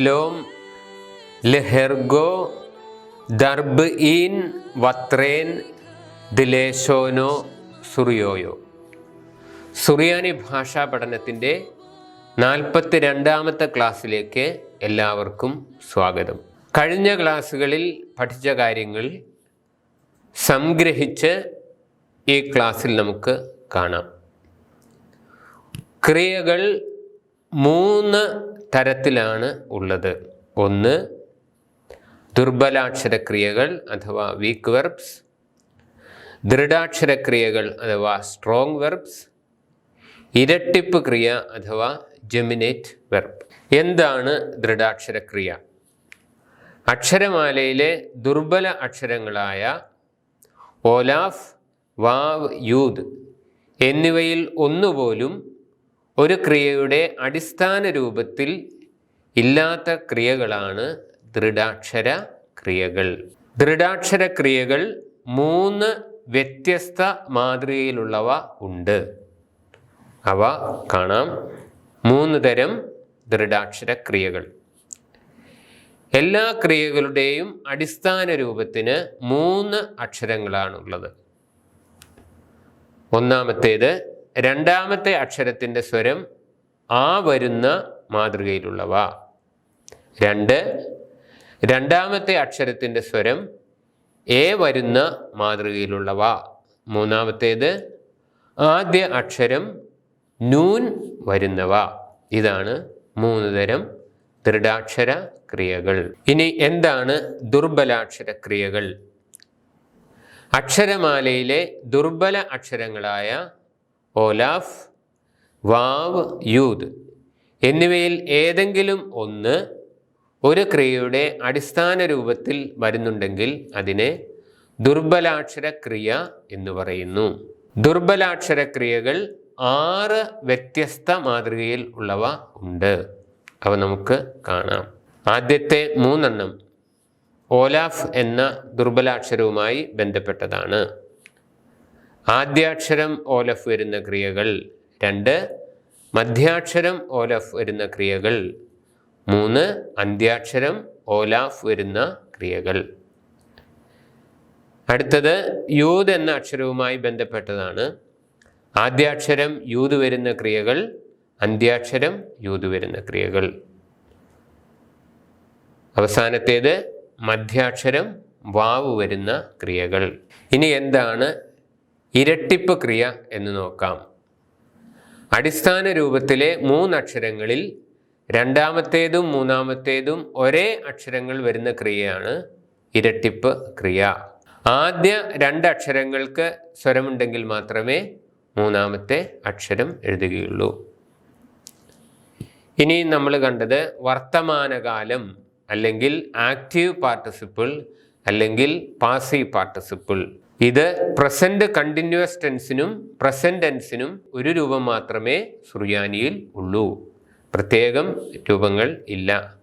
ബഷ്ലോം ലെഹെർഗോ ദർബ് ഈൻ വത്രേൻ ദിലേശോനോ സുറിയോയോ. സുറിയാനി ഭാഷാ പഠനത്തിന്റെ നാൽപ്പത്തി രണ്ടാമത്തെ ക്ലാസ്സിലേക്ക് എല്ലാവർക്കും സ്വാഗതം. കഴിഞ്ഞ ക്ലാസ്സുകളിൽ പഠിച്ച കാര്യങ്ങൾ സംഗ്രഹിച്ച് ഈ ക്ലാസ്സിൽ നമുക്ക് കാണാം. ക്രിയകൾ മൂന്ന് തരത്തിലാണ് ഉള്ളത്. ഒന്ന് ദുർബലാക്ഷരക്രിയകൾ അഥവാ വീക്ക് വെർബ്സ് ദൃഢാക്ഷരക്രിയകൾ അഥവാ സ്ട്രോങ് വെർബ്സ് ഇരട്ടിപ്പ് ക്രിയ അഥവാ ജെമിനേറ്റ് വെർബ് എന്താണ് ദൃഢാക്ഷരക്രിയ? അക്ഷരമാലയിലെ ദുർബല അക്ഷരങ്ങളായ ഓലാഫ് വാവ് യൂദ് എന്നിവയിൽ ഒന്നുപോലും ഒരു ക്രിയയുടെ അടിസ്ഥാന രൂപത്തിൽ ഇല്ലാത്ത ക്രിയകളാണ് ദൃഢാക്ഷര ക്രിയകൾ. ദൃഢാക്ഷര ക്രിയകൾ മൂന്ന് വ്യത്യസ്ത മാതൃകയിലുള്ളവ ഉണ്ട്. അവ കാണാം. മൂന്ന് തരം ദൃഢാക്ഷര ക്രിയകൾ. എല്ലാ ക്രിയകളുടെയും അടിസ്ഥാന രൂപത്തിന് മൂന്ന് അക്ഷരങ്ങളാണുള്ളത്. ഒന്നാമത്തേത് രണ്ടാമത്തെ അക്ഷരത്തിന്റെ സ്വരം ആ വരുന്ന മാതൃകയിലുള്ളവ. രണ്ട് രണ്ടാമത്തെ അക്ഷരത്തിന്റെ സ്വരം എ വരുന്ന മാതൃകയിലുള്ളവ. മൂന്നാമത്തേത് ആദ്യ അക്ഷരം നൂൻ വരുന്നവ. ഇതാണ് മൂന്ന് തരം ദൃഢാക്ഷര ക്രിയകൾ. ഇനി എന്താണ് ദുർബലാക്ഷര ക്രിയകൾ? അക്ഷരമാലയിലെ ദുർബല അക്ഷരങ്ങളായ ഓലാഫ് വാവ് യൂദ് എന്നിവയിൽ ഏതെങ്കിലും ഒന്ന് ഒരു ക്രിയയുടെ അടിസ്ഥാന രൂപത്തിൽ വരുന്നുണ്ടെങ്കിൽ അതിനെ ദുർബലാക്ഷര ക്രിയ എന്ന് പറയുന്നു. ദുർബലാക്ഷര ക്രിയകൾ ആറ് വ്യത്യസ്ത മാതൃകയിൽ ഉള്ളവ ഉണ്ട്. അവ നമുക്ക് കാണാം. ആദ്യത്തെ മൂന്നെണ്ണം ഓലാഫ് എന്ന ദുർബലാക്ഷരവുമായി ബന്ധപ്പെട്ടതാണ്. ആദ്യാക്ഷരം ഓലഫ് വരുന്ന ക്രിയകൾ. രണ്ട് മധ്യാക്ഷരം ഓലഫ് വരുന്ന ക്രിയകൾ. മൂന്ന് അന്ത്യാക്ഷരം ഓലാഫ് വരുന്ന ക്രിയകൾ. അടുത്തത് യൂത് എന്ന അക്ഷരവുമായി ബന്ധപ്പെട്ടതാണ്. ആദ്യാക്ഷരം യൂത് വരുന്ന ക്രിയകൾ അന്ത്യാക്ഷരം യൂത് വരുന്ന ക്രിയകൾ. അവസാനത്തേത് മധ്യാക്ഷരം വാവ് വരുന്ന ക്രിയകൾ. ഇനി എന്താണ് ഇരട്ടിപ്പ് ക്രിയ എന്ന് നോക്കാം. അടിസ്ഥാന രൂപത്തിലെ മൂന്നക്ഷരങ്ങളിൽ രണ്ടാമത്തേതും മൂന്നാമത്തേതും ഒരേ അക്ഷരങ്ങൾ വരുന്ന ക്രിയയാണ് ഇരട്ടിപ്പ് ക്രിയ. ആദ്യ രണ്ട് അക്ഷരങ്ങൾക്ക് സ്വരമുണ്ടെങ്കിൽ മാത്രമേ മൂന്നാമത്തെ അക്ഷരം എഴുതുകയുള്ളൂ. ഇനി നമ്മൾ കണ്ടത് വർത്തമാനകാലം അല്ലെങ്കിൽ ആക്റ്റീവ് പാർട്ടിസിപ്പിൾ അല്ലെങ്കിൽ പാസീവ് പാർട്ടിസിപ്പിൾ. ഇത് പ്രസന്റ് കണ്ടിന്യൂസ് ടെൻസിനും പ്രസന്റ് ടെൻസിനും ഒരു രൂപം മാത്രമേ സുറിയാനിയിൽ ഉള്ളൂ. പ്രത്യേകം രൂപങ്ങൾ ഇല്ല.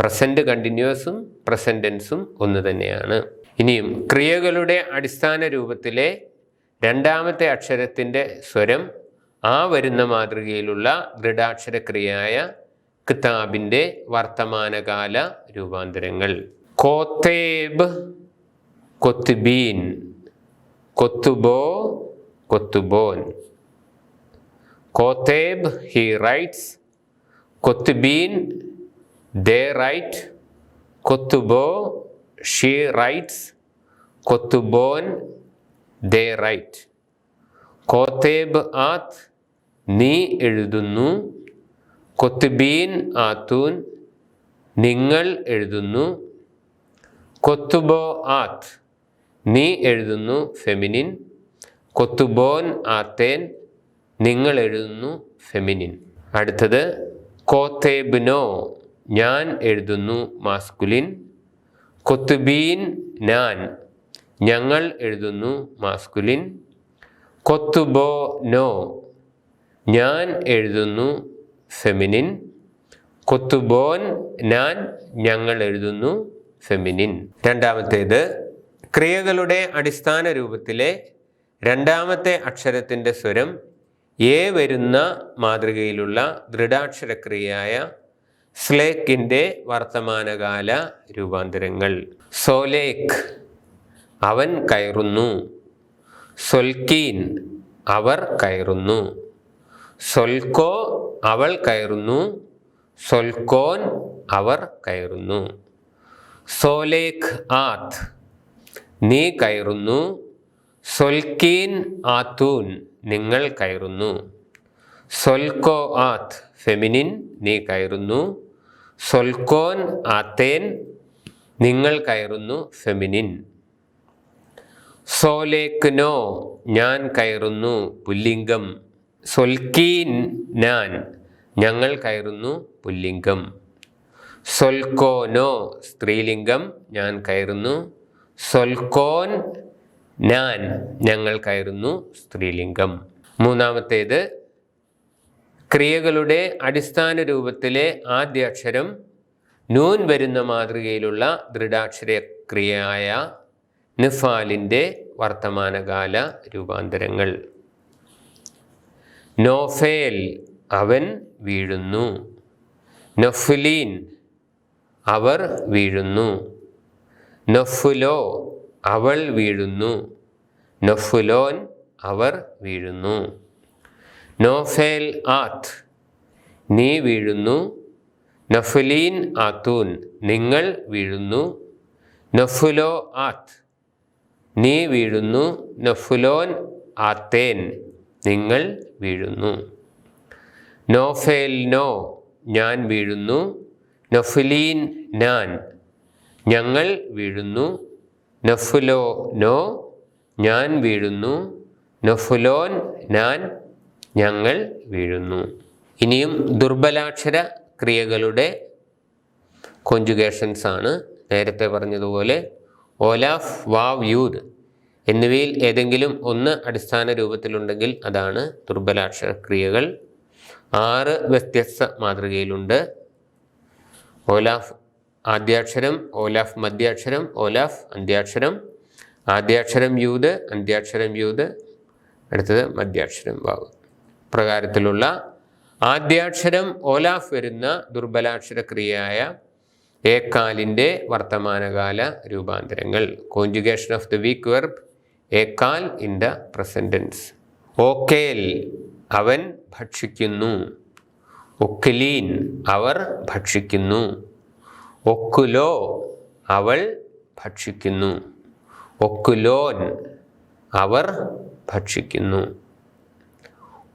പ്രസന്റ് കണ്ടിന്യൂസും പ്രസന്റ് ടെൻസും ഒന്ന് തന്നെയാണ്. ഇനിയും ക്രിയകളുടെ അടിസ്ഥാന രൂപത്തിലെ രണ്ടാമത്തെ അക്ഷരത്തിന്റെ സ്വരം ആ വരുന്ന മാതൃകയിലുള്ള ദൃഢാക്ഷരക്രിയയായ കിതാബിന്റെ വർത്തമാനകാല രൂപാന്തരങ്ങൾ. കോത്തേബ് കൊത്തുബീൻ കൊത്തുബോ കൊത്തുബോൻ. കോത്തേബ് ഹി റൈറ്റ്സ് കൊത്തുബീൻ ദേ റൈറ്റ് കൊത്തുബോ ഷീ റൈറ്റ്സ് കൊത്തുബോൻ ദേ റൈറ്റ് കോത്തേബ് ആത്ത് നീ എഴുതുന്നു. കൊത്തുബീൻ ആത്തൂൻ നിങ്ങൾ എഴുതുന്നു. കൊത്തുബോ ആത്ത് നീ എഴുതുന്നു ഫെമിനിൻ. കൊത്തുബോൻ ആത്തേൻ നിങ്ങൾ എഴുതുന്നു ഫെമിനിൻ. അടുത്തത് കോത്തേബ്നോ ഞാൻ എഴുതുന്നു മാസ്കുലിൻ. കൊത്തുബീൻ നാൻ ഞങ്ങൾ എഴുതുന്നു മാസ്കുലിൻ. കൊത്തുബോ നോ ഞാൻ എഴുതുന്നു ഫെമിനിൻ. കൊത്തുബോൻ നാൻ ഞങ്ങൾ എഴുതുന്നു ഫെമിനിൻ. രണ്ടാമത്തേത് ക്രിയകളുടെ അടിസ്ഥാന രൂപത്തിലെ രണ്ടാമത്തെ അക്ഷരത്തിന്റെ സ്വരം എ വരുന്ന മാതൃകയിലുള്ള ദൃഢാക്ഷരക്രിയയായ സ്ലേക്കിന്റെ വർത്തമാനകാല രൂപാന്തരങ്ങൾ. സോലേക്ക് അവൻ കയറുന്നു. സൊൽക്കീൻ അവർ കയറുന്നു. സൊൽക്കോ അവൾ കയറുന്നു. സൊൽക്കോൻ അവർ കയറുന്നു. സോലേക്ക് ആത്ത് നീ കയറുന്നു. സൊൽക്കീൻ ആത്തൂൻ നിങ്ങൾ കയറുന്നു. സൊൽക്കോ ആത്ത് ഫെമിനിൻ നീ കയറുന്നു. സൊൽക്കോൻ ആത്തേൻ നിങ്ങൾ കയറുന്നു ഫെമിനിൻ. സോലേക്കുനോ ഞാൻ കയറുന്നു പുല്ലിംഗം. സൊൽക്കീൻ ഞാൻ ഞങ്ങൾ കയറുന്നു പുല്ലിംഗം. സൊൽക്കോനോ സ്ത്രീലിംഗം ഞാൻ കയറുന്നു. സൊൽക്കോൻ ഞാൻ ഞങ്ങൾക്കായിരുന്നു സ്ത്രീലിംഗം. മൂന്നാമത്തേത് ക്രിയകളുടെ അടിസ്ഥാന രൂപത്തിലെ ആദ്യ അക്ഷരം നൂൻ വരുന്ന മാതൃകയിലുള്ള ദൃഢാക്ഷര ക്രിയയായ നിഫാലിന്റെ വർത്തമാനകാല രൂപാന്തരങ്ങൾ. നോഫേൽ അവൻ വീഴുന്നു. നൊഫുലീൻ അവർ വീഴുന്നു. നൊഫുലോ അവൾ വീഴുന്നു. നൊഫുലോൻ അവർ വീഴുന്നു. നോഫേൽ ആത്ത് നീ വീഴുന്നു. നഫുലീൻ ആത്തൂൻ നിങ്ങൾ വീഴുന്നു. നഫുലോ ആത്ത് നീ വീഴുന്നു. നഫുലോൻ ആത്തേൻ നിങ്ങൾ വീഴുന്നു. നോഫേൽ നോ ഞാൻ വീഴുന്നു. നഫുലീൻ ഞാൻ ഞങ്ങൾ വീഴുന്നു. നഫുലോ നോ ഞാൻ വീഴുന്നു. നഫുലോൻ ഞാൻ ഞങ്ങൾ വീഴുന്നു. ഇനിയും ദുർബലാക്ഷര ക്രിയകളുടെ കോഞ്ചുഗേഷൻസ് ആണ്. നേരത്തെ പറഞ്ഞതുപോലെ ഓലാഫ് വാവ് യൂദ് എന്നിവയിൽ ഏതെങ്കിലും ഒന്ന് അടിസ്ഥാന രൂപത്തിലുണ്ടെങ്കിൽ അതാണ് ദുർബലാക്ഷര ക്രിയകൾ. ആറ് വ്യത്യസ്ത മാതൃകയിലുണ്ട്. ഓലാഫ് ആദ്യാക്ഷരം ഓലാഫ് മധ്യാക്ഷരം ഓലാഫ് അന്ത്യാക്ഷരം ആദ്യാക്ഷരം യൂത് അന്ത്യാക്ഷരം യൂത് അടുത്തത് മധ്യാക്ഷരം വാവ്. പ്രകാരത്തിലുള്ള ആദ്യാക്ഷരം ഓലാഫ് വരുന്ന ദുർബലാക്ഷര ക്രിയയായ ഏക്കാലിന്റെ വർത്തമാനകാല രൂപാന്തരങ്ങൾ. Conjugation of the weak verb ഏക്കാൽ in the present tense. ഓക്കേൽ അവൻ ഭക്ഷിക്കുന്നു. ഒക്കുലീൻ അവർ ഭക്ഷിക്കുന്നു. ഒക്കുലോ അവൾ ഭക്ഷിക്കുന്നു. ഒക്കുലോൻ അവർ ഭക്ഷിക്കുന്നു.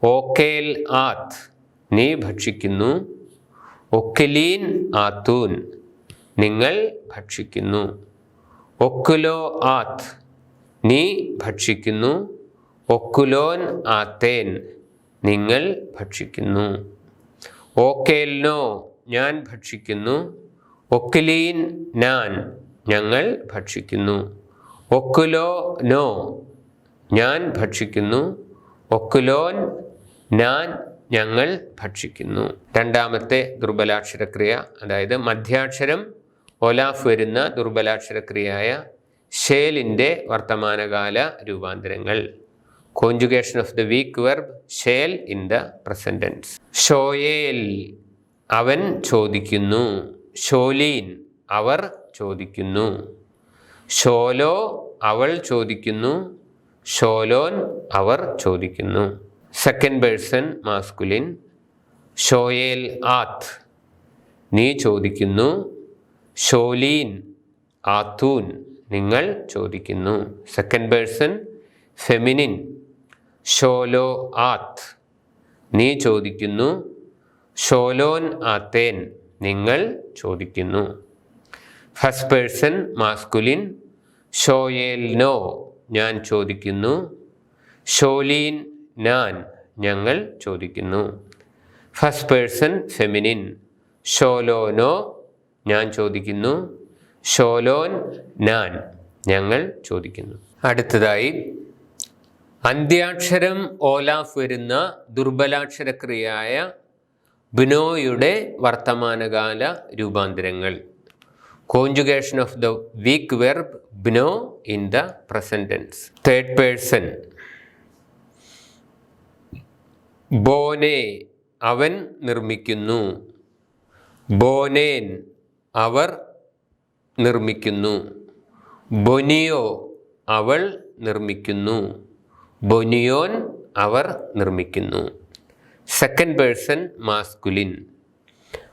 ഓക്കേൽ ആത്ത് നീ ഭക്ഷിക്കുന്നു. ഒക്കുലീൻ ആത്തൂൻ നിങ്ങൾ ഭക്ഷിക്കുന്നു. ഒക്കുലോ ആത്ത് നീ ഭക്ഷിക്കുന്നു. ഒക്കുലോൻ ആത്തേൻ നിങ്ങൾ ഭക്ഷിക്കുന്നു. ഓക്കേൽനോ ഞാൻ ഭക്ഷിക്കുന്നു. ഒക്കുലീൻ നാൻ ഞങ്ങൾ ഭക്ഷിക്കുന്നു. ഒക്കുലോ നോ ഞാൻ ഭക്ഷിക്കുന്നു. ഒക്കുലോൻ ഞാൻ ഞങ്ങൾ ഭക്ഷിക്കുന്നു. രണ്ടാമത്തെ ദുർബലാക്ഷരക്രിയ അതായത് മധ്യാക്ഷരം ഒലാഫ് വരുന്ന ദുർബലാക്ഷരക്രിയയായ ഷേലിന്റെ വർത്തമാനകാല രൂപാന്തരങ്ങൾ. Conjugation of the weak verb ഷേൽ in the present tense. ഷോയേൽ അവൻ ചോദിക്കുന്നു. ഷോലീൻ അവർ ചോദിക്കുന്നു. ഷോലോ അവൾ ചോദിക്കുന്നു. ഷോലോൻ അവർ ചോദിക്കുന്നു. സെക്കൻഡ് പേഴ്സൺ മാസ്കുലിൻ ഷോയേൽ ആത്ത് നീ ചോദിക്കുന്നു. ഷോലീൻ ആത്തൂൻ നിങ്ങൾ ചോദിക്കുന്നു. സെക്കൻഡ് പേഴ്സൺ ഫെമിനിൻ ഷോലോ ആത്ത് നീ ചോദിക്കുന്നു. ഷോലോൻ ആത്തേൻ നിങ്ങൾ ചോദിക്കുന്നു. ഫസ്റ്റ് പേഴ്സൺ മാസ്കുലിൻ ഷോയേൽ നോ ഞാൻ ചോദിക്കുന്നു. ഷോലീൻ നാൻ ഞങ്ങൾ ചോദിക്കുന്നു. ഫസ്റ്റ് പേഴ്സൺ ഫെമിനിൻ ഷോലോ നോ ഞാൻ ചോദിക്കുന്നു. ഷോലോൻ നാൻ ഞങ്ങൾ ചോദിക്കുന്നു. അടുത്തതായി അന്ത്യാക്ഷരം ഓലാഫ് വരുന്ന ദുർബലാക്ഷരക്രിയയായ ബിനോയുടെ വർത്തമാനകാല രൂപാന്തരങ്ങൾ. Conjugation of the weak verb Bino in the present tense third person ബോനെ അവൻ നിർമ്മിക്കുന്നു. ബോനേൻ അവർ നിർമ്മിക്കുന്നു. ബൊനിയോ അവൾ നിർമ്മിക്കുന്നു. ബൊനിയോൻ അവർ നിർമ്മിക്കുന്നു. സെക്കൻഡ് പേഴ്സൺ മാസ്കുലിൻ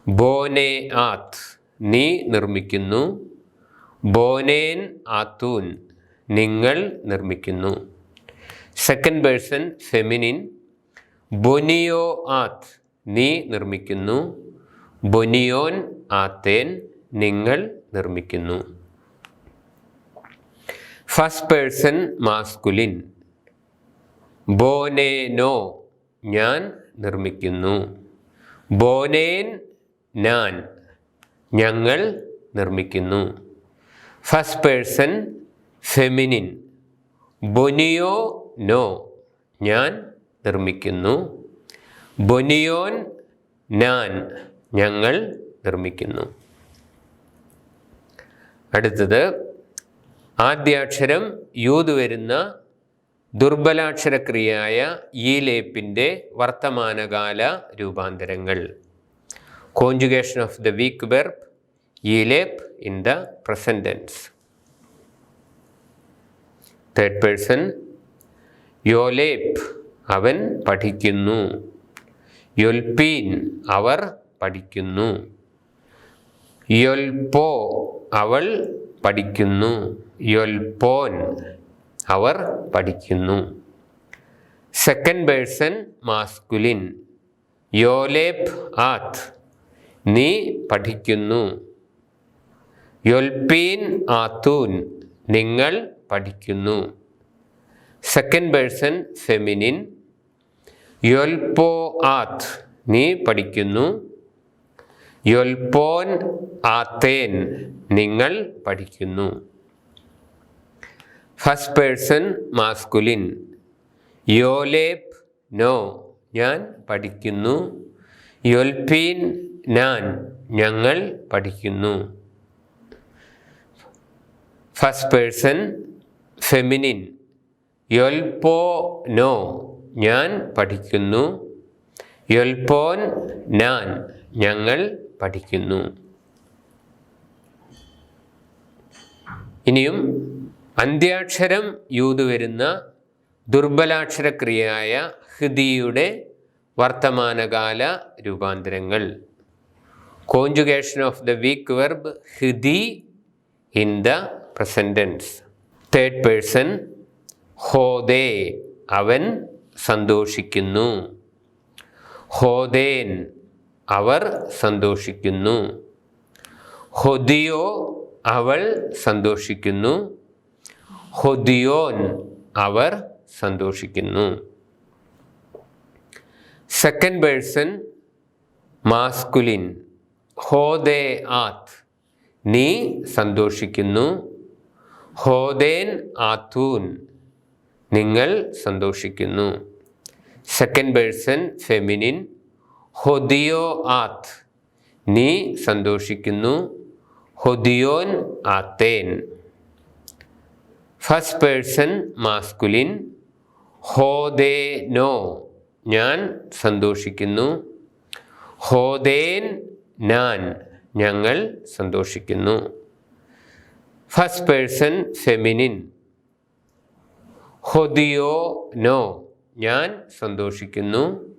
ബോനെ ആത്ത് നീ നിർമ്മിക്കുന്നു. ബോനേൻ ആത്തൂൻ നിങ്ങൾ നിർമ്മിക്കുന്നു. സെക്കൻഡ് പേഴ്സൺ ഫെമിനിൻ ബൊനിയോ ആത്ത് നീ നിർമ്മിക്കുന്നു. ബൊനിയോൻ ആത്തേൻ നിങ്ങൾ നിർമ്മിക്കുന്നു. ഫസ്റ്റ് പേഴ്സൺ മാസ്കുലിൻ ബോനേനോ ഞാൻ നിർമ്മിക്കുന്നു. ബോനേൻ ഞാൻ ഞങ്ങൾ നിർമ്മിക്കുന്നു. First person feminine. ബൊനിയോ നോ ഞാൻ നിർമ്മിക്കുന്നു. ബൊനിയോൻ ഞാൻ ഞങ്ങൾ നിർമ്മിക്കുന്നു. അടുത്തത് ആദ്യാക്ഷരം യൂത് വരുന്ന ദുർബലാക്ഷരക്രിയയായ ഈ ലേപ്പിന്റെ വർത്തമാനകാല രൂപാന്തരങ്ങൾ. Conjugation of the weak verb ഈ ലേപ്പ് in the present tense third person യോലേപ്പ് അവൻ പഠിക്കുന്നു. യൊൽപീൻ അവർ പഠിക്കുന്നു. യൊൽപോ അവൾ പഠിക്കുന്നു. യൊൽപോൻ അവർ പഠിക്കുന്നു. സെക്കൻഡ് പേഴ്സൺ മാസ്കുലിൻ യോലേപ് ആത്ത് നീ പഠിക്കുന്നു. യൊൽപീൻ ആത്തൂൻ നിങ്ങൾ പഠിക്കുന്നു. സെക്കൻഡ് പേഴ്സൺ ഫെമിനിൻ യൊൽപോ ആത്ത് നീ പഠിക്കുന്നു. യൊൽപോൻ ആത്തേൻ നിങ്ങൾ പഠിക്കുന്നു. ഫസ്റ്റ് പേഴ്സൺ മാസ്കുലിൻ യോലേപ് നോ ഞാൻ പഠിക്കുന്നു. യൊൽപീൻ നാൻ ഞങ്ങൾ പഠിക്കുന്നു. ഫസ്റ്റ് പേഴ്സൺ ഫെമിനിൻ യൊൽപോ നോ ഞാൻ പഠിക്കുന്നു. യൊൽപോൻ നാൻ ഞങ്ങൾ പഠിക്കുന്നു. ഇനിയും അന്ത്യാക്ഷരം യൂത് വരുന്ന ദുർബലാക്ഷരക്രിയയായ ഹൃദിയുടെ വർത്തമാനകാല രൂപാന്തരങ്ങൾ. Conjugation of the weak verb ഹൃദി in the present tense third person ഹോദേ അവൻ സന്തോഷിക്കുന്നു. ഹോദേൻ അവർ സന്തോഷിക്കുന്നു. ഹൊദിയോ അവൾ സന്തോഷിക്കുന്നു. ഹൊദിയോൻ അവർ സന്തോഷിക്കുന്നു. സെക്കൻഡ് പേഴ്സൺ മാസ്കുലിൻ ഹോദേ ആത്ത് നീ സന്തോഷിക്കുന്നു. ഹോദേൻ ആത്തൂൻ നിങ്ങൾ സന്തോഷിക്കുന്നു. സെക്കൻഡ് പേഴ്സൺ ഫെമിനിൻ ഹൊദിയോ ആത്ത് നീ സന്തോഷിക്കുന്നു. ഹൊദിയോൻ ആത്തേൻ. ഫസ്റ്റ് പേഴ്സൺ മാസ്കുലിൻ ഹോദേ നോ ഞാൻ സന്തോഷിക്കുന്നു. ഹോദേൻ നാൻ ഞങ്ങൾ സന്തോഷിക്കുന്നു. ഫസ്റ്റ് പേഴ്സൺ ഫെമിനിൻ ഹൊദിയോ നോ ഞാൻ സന്തോഷിക്കുന്നു.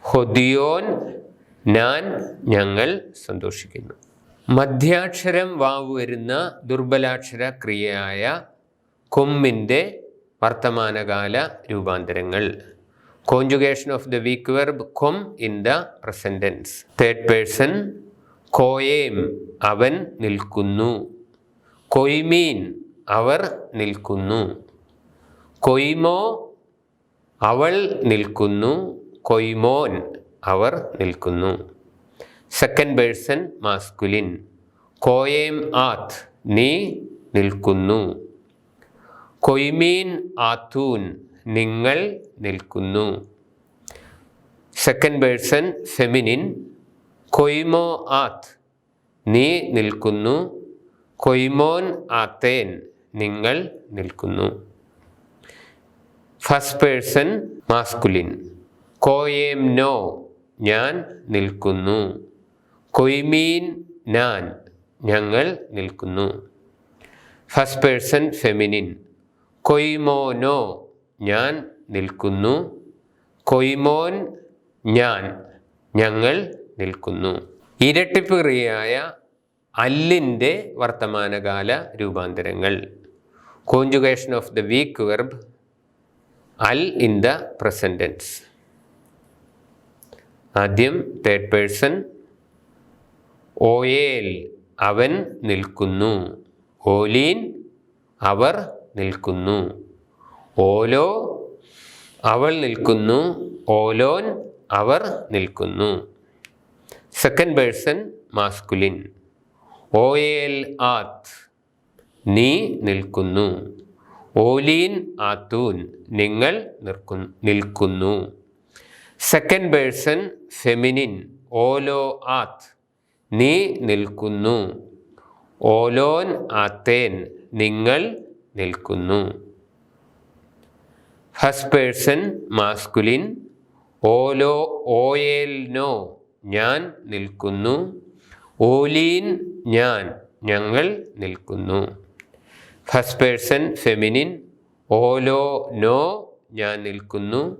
ഹൊദിയോൻ ഞാൻ. ഞങ്ങൾ സന്തോഷിക്കുന്നു. മധ്യാക്ഷരം വാവ് വരുന്ന ദുർബലാക്ഷര ക്രിയയായ കൊമ്മിന്റെ വർത്തമാനകാല രൂപാന്തരങ്ങൾ. Conjugation of the weak verb കൊം in the present tense third person കോയേം അവൻ നിൽക്കുന്നു. കൊയ്മീൻ അവർ നിൽക്കുന്നു. കൊയ്മോ അവൾ നിൽക്കുന്നു. കൊയ്മോൻ അവർ നിൽക്കുന്നു. സെക്കൻഡ് പേഴ്സൺ മാസ്കുലിൻ കോയേം ആത്ത് നീ നിൽക്കുന്നു. കൊയ്മീൻ ആത്തൂൻ നിങ്ങൾ നിൽക്കുന്നു. സെക്കൻഡ് പേഴ്സൺ ഫെമിനിൻ കൊയ്മോ ആത്ത് നീ നിൽക്കുന്നു. കൊയ്മോൻ ആത്തേൻ നിങ്ങൾ നിൽക്കുന്നു. ഫസ്റ്റ് പേഴ്സൺ മാസ്കുലിൻ കോയേം നോ ഞാൻ നിൽക്കുന്നു. കൊയ്മീൻ ഞാൻ ഞങ്ങൾ നിൽക്കുന്നു. ഫസ്റ്റ് പേഴ്സൺ ഫെമിനിൻ കൊയ്മോനോ ഞാൻ നിൽക്കുന്നു. കൊയ്മോൻ ഞാൻ ഞങ്ങൾ നിൽക്കുന്നു. ഇരട്ടിപ്പ് ക്രിയയായ അല്ലിന്റെ വർത്തമാനകാല രൂപാന്തരങ്ങൾ. Conjugation of the weak verb Al in the present tense ആദ്യം തേർഡ് പേഴ്സൺ ഓയേൽ അവൻ നിൽക്കുന്നു. ഓലീൻ അവർ നിൽക്കുന്നു. ഓലോ അവൾ നിൽക്കുന്നു. ഓലോൻ അവർ നിൽക്കുന്നു. സെക്കൻഡ് പേഴ്സൺ മാസ്കുലിൻ ഓയേൽ ആത് നീ നിൽക്കുന്നു. ഓലീൻ ആത്തൂൻ നിങ്ങൾ നിൽക്കു നിൽക്കുന്നു. സെക്കൻഡ് പേഴ്സൺ ഫെമിനിൻ ഓലോ ആത് നീ നിൽക്കുന്നു. ഓലോൻ ആത്തേൻ നിങ്ങൾ നിൽക്കുന്നു. ഫസ്റ്റ് പേഴ്സൺ മാസ്കുലിൻ ഓലോ ഓയേൽനോ ഞാൻ നിൽക്കുന്നു. ഓലീൻ ഞാൻ ഞങ്ങൾ നിൽക്കുന്നു. ഫസ്റ്റ് പേഴ്സൺ ഫെമിനിൻ ഓലോ നോ ഞാൻ നിൽക്കുന്നു.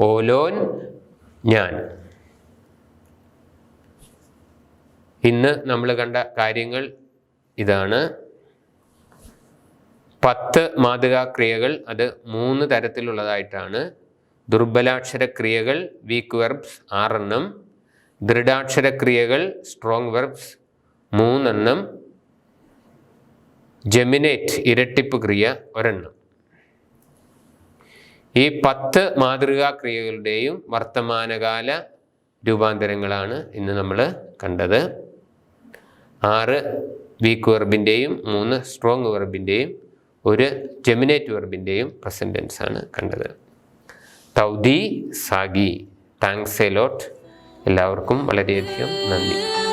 ഓലോൻ ഞാൻ. ഇന്ന് നമ്മൾ കണ്ട കാര്യങ്ങൾ ഇതാണ്. പത്ത് മാതൃകാ ക്രിയകൾ അത് മൂന്ന് തരത്തിലുള്ളതായിട്ടാണ്. ദുർബലാക്ഷര ക്രിയകൾ വീക്ക് വെർബ്സ് ആറെണ്ണം. ദൃഢാക്ഷര ക്രിയകൾ സ്ട്രോങ് വെർബ്സ് മൂന്നെണ്ണം. ജെമിനേറ്റ് ഇരട്ടിപ്പ് ക്രിയ ഒരെണ്ണം. ഈ പത്ത് മാതൃകാ ക്രിയകളുടെയും വർത്തമാനകാല രൂപാന്തരങ്ങളാണ് ഇന്ന് നമ്മൾ കണ്ടത്. ആറ് വീക്ക് വെർബിന്റെയും മൂന്ന് സ്ട്രോങ് വെർബിന്റെയും ഒരു ജെമിനേറ്റ് വെർബിന്റെയും പ്രസന്റൻസ് ആണ് കണ്ടത്. തൗദി സാഗി. താങ്ക്സ് എ ലോട്ട് എല്ലാവർക്കും വളരെയധികം നന്ദി.